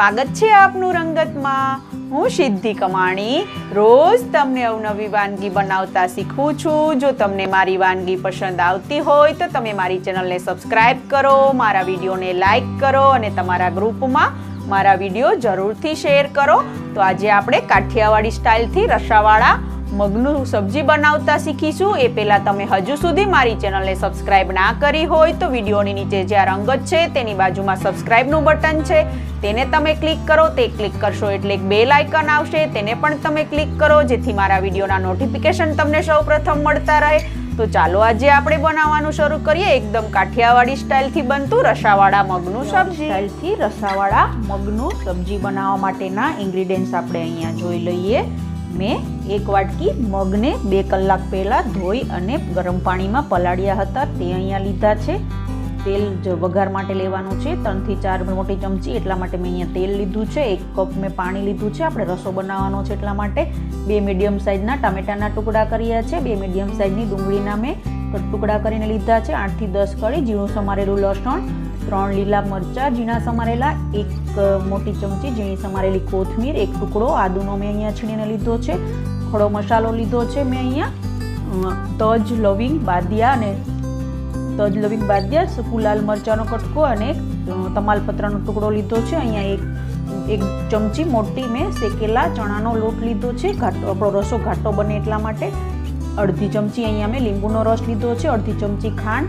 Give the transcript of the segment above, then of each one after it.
સ્વાગત છે આપનું રંગતમાં. હું સિદ્ધિ કમાણી. રોજ તમને અવનવી વાનગી બનાવતા શીખું છું. જો તમને મારી વાનગી પસંદ આવતી હોય તો તમે મારી ચેનલને સબસ્ક્રાઇબ કરો, મારા વિડીયોને લાઈક કરો અને તમારા ગ્રુપમાં મારા વીડિયો જરૂરથી શેર કરો. તો આજે આપણે કાઠિયાવાડી સ્ટાઇલથી રસાવાળા મગનું સબ્જી બનાવતા શીખીશું, એ પહેલાં તમે હજુ સુધી મારી ચેનલને સબસ્ક્રાઇબ ના કરી હોય તો વિડીયોની નીચે જે આ રંગત છે, તેની બાજુમાં સબસ્ક્રાઇબનું બટન છે, તેને તમે ક્લિક કરો, તે ક્લિક કરશો એટલે એક બેલ આઇકન આવશે, તેને પણ તમે ક્લિક કરો, જેથી મારા વિડીયોના નોટિફિકેશન તમને સૌપ્રથમ મળતા રહે. તો ચાલો આજે આપણે બનાવવાનું શરૂ કરીએ, એકદમ કાઠિયાવાડી સ્ટાઇલથી બનતું રસાવાળા મગનું સબ્જી. સ્ટાઇલથી રસાવાળા મગનું સબ્જી બનાવવા માટેના ઇન્ગ્રીડિયન્ટ્સ આપણે અહીંયા જોઈ લઈએ. મેં એક વાટકી મગને બે કલાક પહેલાં ધોઈ અને ગરમ પાણીમાં પલાળ્યા હતા. તે અહીંયા લીધા છે. તેલ જ વઘાર માટે લેવાનું છે, ત્રણથી ચાર મોટી ચમચી એટલા માટે મેં અહીંયા તેલ લીધું છે. એક કપ મેં પાણી લીધું છે. આપણે રસો બનાવવાનો છે એટલા માટે. બે મીડિયમ સાઇઝના ટામેટાના ટુકડા કર્યા છે. બે મીડિયમ સાઇઝની ડુંગળીના મેં ટુકડા કરીને લીધા છે. આઠથી દસ કળી ઝીણું સમારેલું લસણ ત્રણ લીલા મરચાં, ઝીણા સમારેલા એક મોટી ચમચી ઝીણી સમારેલી કોથમીર, એક ટુકડો આદુનો મેં અહીંયા છીણીને લીધો છે. ખડો મસાલો લીધો છે મેં અહીંયા. તજ, લવિંગ, બાદિયા અને તજ, લવિંગ, બાદિયા, સૂકું લાલ મરચાંનો કટકો અને તમાલપત્રનો ટુકડો લીધો છે. અહીંયા એક એક ચમચી મોટી મેં શેકેલા ચણાનો લોટ લીધો છે. ઘાટો, આપણો રસો ઘાટો બને એટલા માટે. અડધી ચમચી અહીંયા મેં લીંબુનો રસ લીધો છે. અડધી ચમચી ખાંડ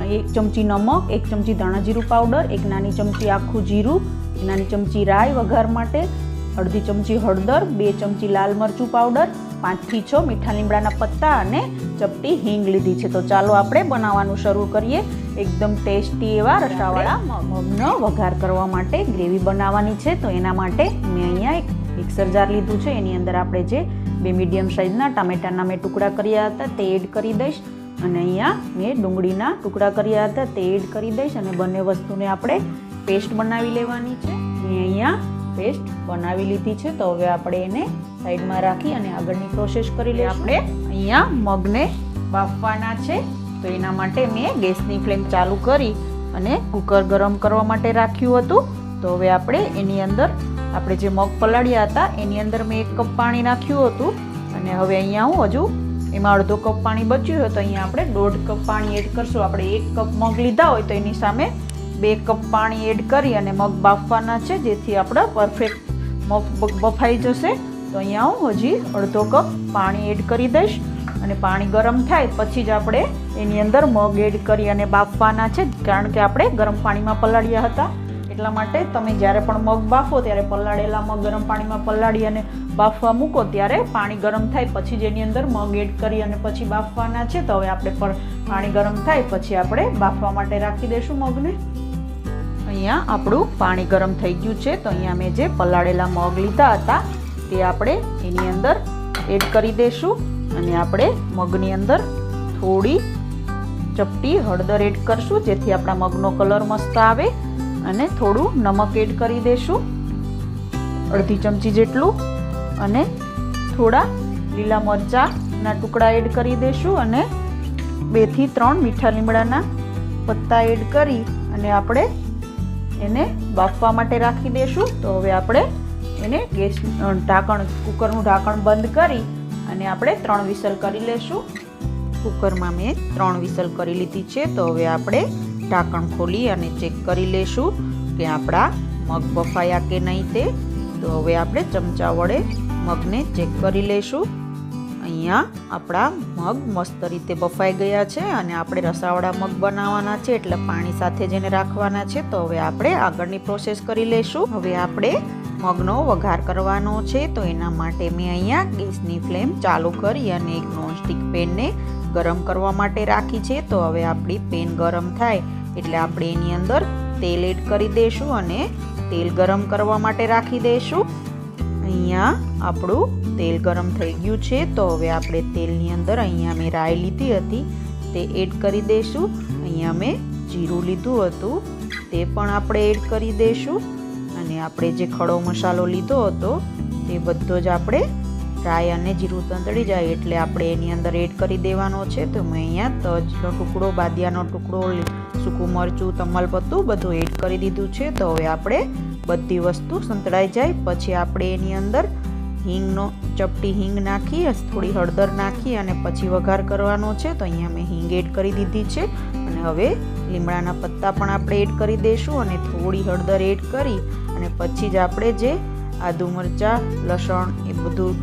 એક ચમચી નમક, એક ચમચી ધાણા જીરું પાવડર એક નાની ચમચી આખું જીરું નાની ચમચી રાઈ વઘાર માટે, અડધી ચમચી હળદર, બે ચમચી લાલ મરચું પાવડર પાંચથી છ મીઠા લીમડાના પત્તા અને ચપટી હિંગ લીધી છે. તો ચાલો આપણે બનાવવાનું શરૂ કરીએ. એકદમ ટેસ્ટી એવા રસાવાળા મગનો વઘાર કરવા માટે ગ્રેવી બનાવવાની છે. તો એના માટે મેં અહીંયા એક મિક્સર જાર લીધું છે. એની અંદર આપણે જે બે મીડિયમ સાઇઝના ટામેટાના મેં ટુકડા કર્યા હતા તે એડ કરી દઈશ. અને અહીંયા મેં ડુંગળીના ટુકડા કર્યા હતા, તે એડ કરી દઈશ અને બંને વસ્તુને આપણે પેસ્ટ બનાવી લેવાની છે. મેં અહીંયા પેસ્ટ બનાવી લીધી છે, તો હવે આપણે એને સાઈડમાં રાખી અને આગળની પ્રોસેસ કરી લઈએ આપણે અહીંયા મગને બાફવાના છે, તો એના માટે મેં ગેસની ફ્લેમ ચાલુ કરી અને કુકર ગરમ કરવા માટે રાખ્યું હતું. તો હવે આપણે એની અંદર, આપણે જે મગ પલાળ્યા હતા, એની અંદર મેં એક કપ પાણી નાખ્યું હતું. અને હવે અહીંયા હું હજુ એમાં અડધો કપ પાણી બચ્યું હોય તો અહીંયા આપણે દોઢ કપ પાણી એડ કરશું. આપણે એક કપ મગ લીધા હોય તો એની સામે બે કપ પાણી એડ કરી અને મગ બાફવાના છે, જેથી આપણે પરફેક્ટ મગ બફાઈ જશે. તો અહીંયા હું હજી અડધો કપ પાણી એડ કરી દઈશ અને પાણી ગરમ થાય પછી જ આપણે એની અંદર મગ એડ કરી અને બાફવાના છે, કારણ કે આપણે ગરમ પાણીમાં પલાળ્યા હતા. એટલા માટે તમે જ્યારે પણ મગ બાફો, ત્યારે પલાળેલા મગ ગરમ પાણીમાં પલાળી અને બાફવા મૂકો, ત્યારે પાણી ગરમ થાય, પછી જેની અંદર મગ એડ કરી અને પછી બાફવાના છે. તો હવે આપણે પર પાણી ગરમ થાય, પછી આપણે બાફવા માટે રાખી દઈશું મગને. અહીંયા આપણું પાણી ગરમ થઈ ગયું છે. તો અહીંયા મેં જે પલાળેલા મગ લીધા હતા, તે આપણે એની અંદર એડ કરી દઈશું અને આપણે મગની અંદર થોડી ચપટી હળદર એડ કરશું, જેથી આપણા મગનો કલર મસ્ત આવે. અને થોડું નમક એડ કરી દઈશું અડધી ચમચી જેટલું અને થોડા લીલા મરચાંના ટુકડા એડ કરી દઈશું અને બેથી ત્રણ મીઠા લીમડાના પત્તા એડ કરી અને આપણે એને બાફવા માટે રાખી દઈશું તો હવે આપણે એને ગેસ ઢાંકણ, કુકરનું ઢાંકણ બંધ કરી અને આપણે ત્રણ વિસલ કરી લઈશું કુકરમાં મેં ત્રણ વિસલ કરી લીધી છે. તો હવે આપણે ઢાંકણ ખોલી અને ચેક કરી લઈશું કે આપણા મગ બફાયા કે નહીં તે. તો હવે આપણે ચમચા વડે મગને ચેક કરી લઈશું અહીંયા આપણા મગ મસ્ત રીતે બફાઈ ગયા છે અને આપણે રસાવાળા મગ બનાવવાના છે એટલે પાણી સાથે જેને રાખવાના છે. તો હવે આપણે આગળની પ્રોસેસ કરી લઈશું હવે આપણે મગનો વઘાર કરવાનો છે. તો એના માટે મેં અહીંયા ગેસની ફ્લેમ ચાલુ કરી અને એક નોનસ્ટિક પેનને ગરમ કરવા માટે રાખી છે, તો હવે આપણી પેન ગરમ થાય. એટલે આપણે એની અંદર તેલ એડ કરી દઈશું અને તેલ ગરમ કરવા માટે રાખી દઈશું અહીંયા આપણું તેલ ગરમ થઈ ગયું છે, તો હવે આપણે તેલની અંદર અહીંયા મેં રાઈ લીધી હતી, તે એડ કરી દઈશું અહીંયા મેં જીરું લીધું હતું, તે પણ આપણે એડ કરી દઈશું અને આપણે જે ખડો મસાલો લીધો હતો, તે બધો જ આપણે રાઈ અને જીરું તંતળી જાય એટલે આપણે એની અંદર એડ કરી દેવાનો છે. તો મેં અહીંયા તજનો ટુકડો, બાદિયાનો ટુકડો સૂકું મરચું, તમાલપત્તું બધું એડ કરી દીધું છે. તો હવે આપણે બધી વસ્તુ સંતળાઈ જાય. પછી આપણે એની અંદર હિંગનો, ચપટી હિંગ નાખી થોડી હળદર નાખી અને પછી વઘાર કરવાનો છે. તો અહીંયા મેં હિંગ એડ કરી દીધી છે. અને હવે લીમડાના પત્તા પણ આપણે એડ કરી દઈશું અને થોડી હળદર એડ કરી અને પછી જ આપણે જે આદુ મરચાં, લસણ એ બધું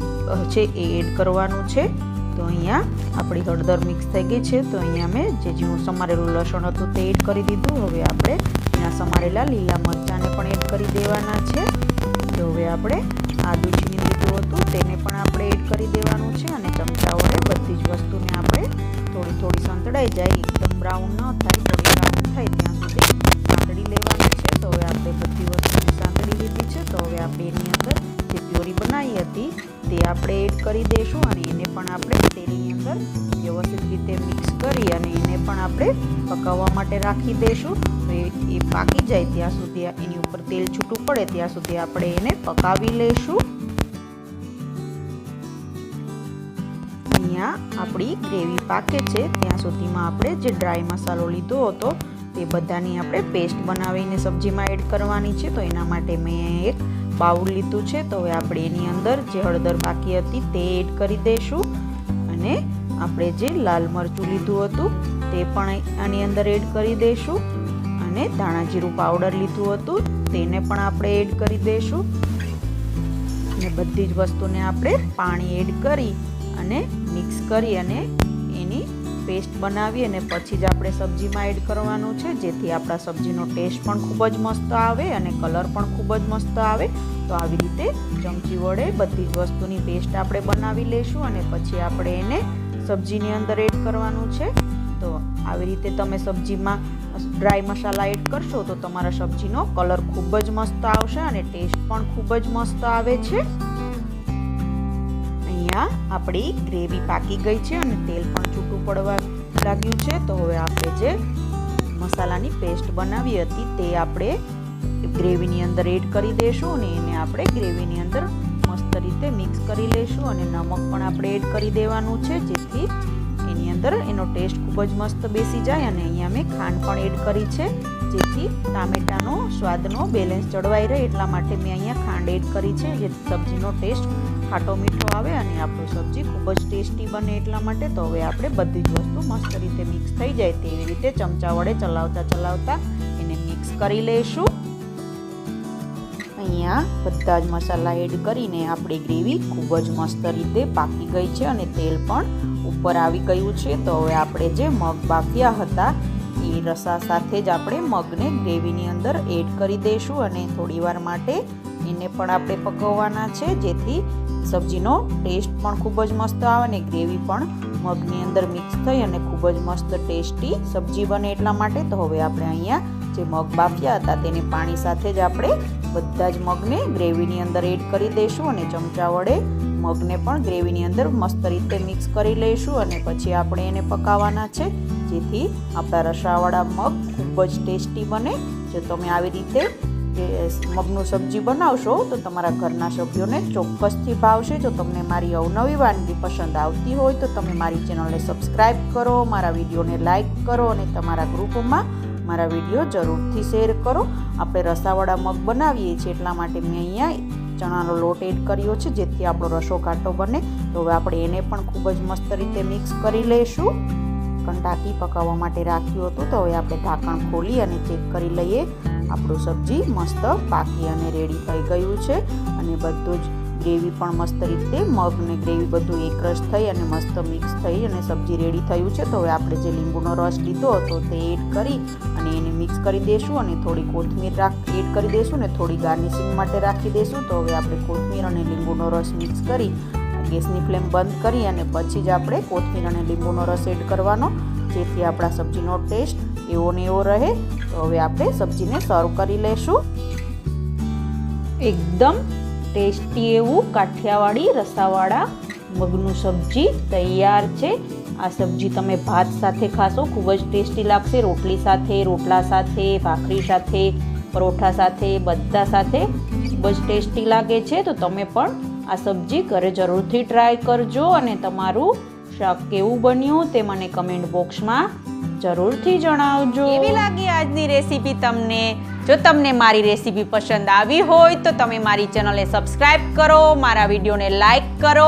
છે એ એડ કરવાનું છે. તો અહીંયા આપણી હળદર મિક્સ થઈ ગઈ છે. તો અહીંયા મેં જે ઝીણું સમારેલું લસણ હતું તે એડ કરી દીધું. હવે આપણે એના સમારેલા લીલા મરચાંને પણ એડ કરી દેવાના છે. તો હવે આપણે આદુ છીણી લીધું હતું, તેને પણ આપણે એડ કરી દેવાનું છે અને ચમચા વડે બધી જ વસ્તુને આપણે થોડી થોડી સંતળાઈ જાય. એકદમ બ્રાઉન ન થાય, થોડી બ્રાઉન થાય ત્યાં સુધી સાંતળી લેવાની છે. તો હવે આપણે બધી વસ્તુ સાંતળી લીધી છે. તો હવે આપણે એની અંદર જે પ્યોરી બનાવી હતી તે આપણે એડ કરી દઈશું અને એને પણ આપણે તેની અંદર વ્યવસ્થિત રીતે મિક્સ કરી અને એને પણ આપણે પકાવવા માટે રાખી દઈશું. તો એ પાકી જાય ત્યાં સુધી એની ઉપર તેલ છૂટું પડે ત્યાં સુધી આપણે એને પકાવી લઈશું. અહીંયા આપણી ગ્રેવી પાકે છે. ત્યાં સુધીમાં આપણે જે ડ્રાય મસાલો લીધો હતો, તે બધાની આપણે પેસ્ટ બનાવીને સબ્જીમાં એડ કરવાની છે. તો એના માટે મેં એક બાઉલ લીધું છે, તો હવે આપણે એની અંદર જે હળદર બાકી હતી તે એડ કરી દઈશું અને આપણે જે લાલ મરચું લીધું હતું, તે પણ આની અંદર એડ કરી દઈશું અને ધાણા જીરું પાવડર લીધું હતું, તેને પણ આપણે એડ કરી દઈશું અને બધી જ વસ્તુને આપણે પાણી એડ કરી અને મિક્સ કરી અને એની પેસ્ટ બનાવી અને પછી જ આપણે સબ્જીમાં એડ કરવાનું છે. જેથી આપણા સબ્જીનો ટેસ્ટ પણ ખૂબ જ મસ્ત આવે અને કલર પણ ખૂબ જ મસ્ત આવે. તો આવી રીતે ચમચી વડે બધી જ વસ્તુની પેસ્ટ આપણે બનાવી લઈશું અને પછી આપણે એને સબ્જીની અંદર એડ કરવાનું છે. તો આવી રીતે તમે સબ્જીમાં ડ્રાય મસાલા એડ કરશો તો તમારા સબ્જીનો કલર ખૂબ જ મસ્ત આવશે અને ટેસ્ટ પણ ખૂબ જ મસ્ત આવે છે. અહીંયા આપણી ગ્રેવી પાકી ગઈ છે અને તેલ પણ છૂટું પડવા લાગ્યું છે, તો હવે આપણે જે મસાલાની પેસ્ટ બનાવી હતી તે આપણે ગ્રેવીની અંદર એડ કરી દઈશું અને એને આપણે ગ્રેવીની અંદર મસ્ત રીતે મિક્સ કરી લઈશું અને નમક પણ આપણે એડ કરી દેવાનું છે, જેથી એની અંદર એનો ટેસ્ટ ખૂબ જ મસ્ત બેસી જાય અને અહીંયા મેં ખાંડ પણ એડ કરી છે, જેથી ટામેટાનો સ્વાદનો બેલેન્સ જળવાઈ રહે, એટલા માટે મેં અહીંયા ખાંડ એડ કરી છે, જેથી સબ્જીનો ટેસ્ટ ખાટો મીઠો આવે અને આપણું સબ્જી ખૂબ જ ટેસ્ટી બને એટલા માટે તો હવે આપણે બધી જ વસ્તુ મસ્ત રીતે મિક્સ થઈ જાય તેવી રીતે ચમચા વડે ચલાવતા ચલાવતા એને મિક્સ કરી લઈશું. અહીંયા બધા જ મસાલા એડ કરીને આપણી ગ્રેવી ખૂબ જ મસ્ત રીતે પાકી ગઈ છે અને તેલ પણ ઉપર આવી ગયું છે. તો હવે આપણે જે મગ બાફ્યા હતા એ રસા સાથે જ આપણે મગને ગ્રેવીની અંદર એડ કરી દઈશું અને થોડીવાર માટે એને પણ આપણે પકવવાના છે. જેથી સબ્જીનો ટેસ્ટ પણ ખૂબ જ મસ્ત આવે અને ગ્રેવી પણ મગની અંદર મિક્સ થઈ અને ખૂબ જ મસ્ત ટેસ્ટી સબ્જી બને એટલા માટે. તો હવે આપણે અહીંયા જે મગ બાફ્યા હતા તેને પાણી સાથે જ આપણે બધા જ મગને ગ્રેવીની અંદર એડ કરી દઈશું અને ચમચા વડે મગને પણ ગ્રેવીની અંદર મસ્ત રીતે મિક્સ કરી લઈશું અને પછી આપણે એને પકાવવાના છે. જેથી આપણા રસાવાળા મગ ખૂબ જ ટેસ્ટી બને. જો તમે આવી રીતે જે મગનું સબ્જી બનાવશો, તો તમારા ઘરના સભ્યોને ચોક્કસથી ભાવશે. જો તમને મારી અવનવી વાનગી પસંદ આવતી હોય, તો તમે મારી ચેનલને સબસ્ક્રાઈબ કરો, મારા વિડીયોને લાઇક કરો અને તમારા ગ્રુપમાં મારા વીડિયો જરૂરથી શેર કરો. આપણે રસાવાળા મગ બનાવીએ છીએ, એટલા માટે મેં અહીંયા ચણાનો લોટ એડ કર્યો છે, જેથી આપણો રસો ઘાટો બને. તો હવે આપણે એને પણ ખૂબ જ મસ્ત રીતે મિક્સ કરી લઈશું. ઢાંકી પકાવવા માટે રાખ્યું હતું, તો હવે આપણે ઢાંકણ ખોલી અને ચેક કરી લઈએ. આપણું સબ્જી મસ્ત પાકી અને રેડી થઈ ગયું છે. અને બધું જ ગ્રેવી પણ મસ્ત રીતે મગ ને ગ્રેવી બધું એકરસ થઈ અને મસ્ત મિક્સ થઈ અને સબ્જી રેડી થયું છે. તો હવે આપણે જે લીંબુનો રસ લીધો હતો તે એડ કરી અને એને મિક્સ કરી દઈશું અને થોડી કોથમીર રાખ એડ કરી દઈશું ને થોડી ગાર્નિશિંગ માટે રાખી દઈશું તો હવે આપણે કોથમીર અને લીંબુનો રસ મિક્સ કરી ગેસની ફ્લેમ બંધ કરી અને પછી જ આપણે કોથમીર અને લીંબુનો રસ એડ કરવાનો. જેથી આપણા સબ્જીનો ટેસ્ટ એવો ને એવો રહે, તો હવે આપણે સબ્જીને સર્વ કરી લઈશું એકદમ ટેસ્ટી એવું કાઠિયાવાડી રસાવાળા મગનું સબ્જી તૈયાર છે. આ સબ્જી તમે ભાત સાથે ખાશો, ખૂબ જ ટેસ્ટી લાગશે. રોટલી સાથે, રોટલા સાથે, ભાખરી સાથે, પરોઠા સાથે, બધા સાથે ખૂબ જ ટેસ્ટી લાગે છે. તો તમે પણ આ સબ્જી ઘરે જરૂરથી ટ્રાય કરજો અને તમારું શાક કેવું બન્યું તે મને કમેન્ટ બોક્સમાં જરૂરથી જણાવજો. કેવી લાગી આજની રેસીપી તમને? જો તમને મારી રેસીપી પસંદ આવી હોય તો તમે મારી ચેનલને સબસ્ક્રાઇબ કરો, મારા વિડીયોને લાઈક કરો